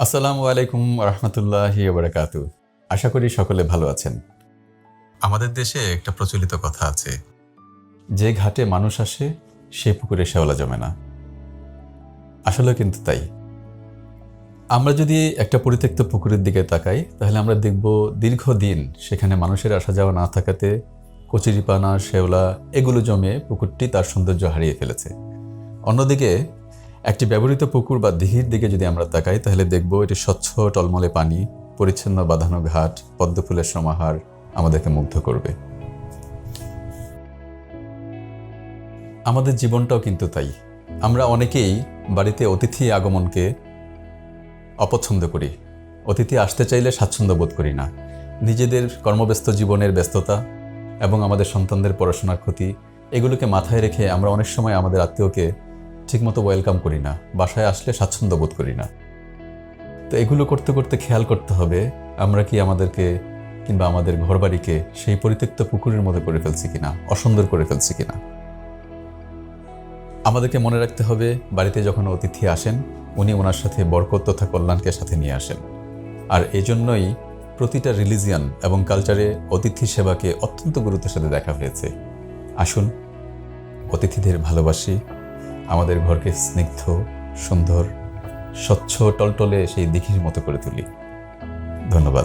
আসসালামু আলাইকুম রহমতুল্লাহি বারাকাত আশা করি সকলে ভালো আছেন। আমাদের দেশে একটা প্রচলিত কথা আছে, যে ঘাটে মানুষ আসে, সে পুকুরে শেওলা জমে না। আসলে কিন্তু তাই। আমরা যদি একটা পরিত্যক্ত পুকুরের দিকে তাকাই, তাহলে আমরা দেখব দীর্ঘদিন সেখানে মানুষের আসা যাওয়া না থাকাতে কচুরিপানা শেওলা এগুলো জমে পুকুরটি তার সৌন্দর্য হারিয়ে ফেলেছে। অন্যদিকে একটি ব্যবহৃত পুকুর বা দিঘির দিকে যদি আমরা তাকাই, তাহলে দেখব এটি স্বচ্ছ টলমলে পানি, পরিচ্ছন্ন বাঁধানো ঘাট, পদ্ম ফুলের সমাহার আমাদেরকে মুগ্ধ করবে। আমাদের জীবনটাও কিন্তু তাই। আমরা অনেকেই বাড়িতে অতিথি আগমনকে অপছন্দ করি। অতিথি আসতে চাইলে স্বাচ্ছন্দ্য বোধ করি না। নিজেদের কর্মব্যস্ত জীবনের ব্যস্ততা এবং আমাদের সন্তানদের পড়াশোনার ক্ষতি, এগুলোকে মাথায় রেখে আমরা অনেক সময় আমাদের আত্মীয়কে ঠিকমতো ওয়েলকাম করি না, বাসায় আসলে স্বাচ্ছন্দ্য বোধ করি না। তো এগুলো করতে করতে খেয়াল করতে হবে, আমরা কি আমাদেরকে কিংবা আমাদের ঘরবাড়িকে সেই পরিত্যক্ত পুকুরের মধ্যে করে ফেলছি কিনা, অসুন্দর করে ফেলছি কিনা? আমাদেরকে মনে রাখতে হবে, বাড়িতে যখন অতিথি আসেন, উনি ওনার সাথে বরকত তথা কল্যাণকে সাথে নিয়ে আসেন। আর এজন্যই প্রতিটা রিলিজিয়ান এবং কালচারে অতিথি সেবাকে অত্যন্ত গুরুত্বের সাথে দেখা হয়েছে। আসুন, অতিথিদের ভালোবাসি আমাদের ঘরকে স্নিগ্ধ সুন্দর স্বচ্ছ টলটলে সেই দিঘির মতো করে তুলি। ধন্যবাদ।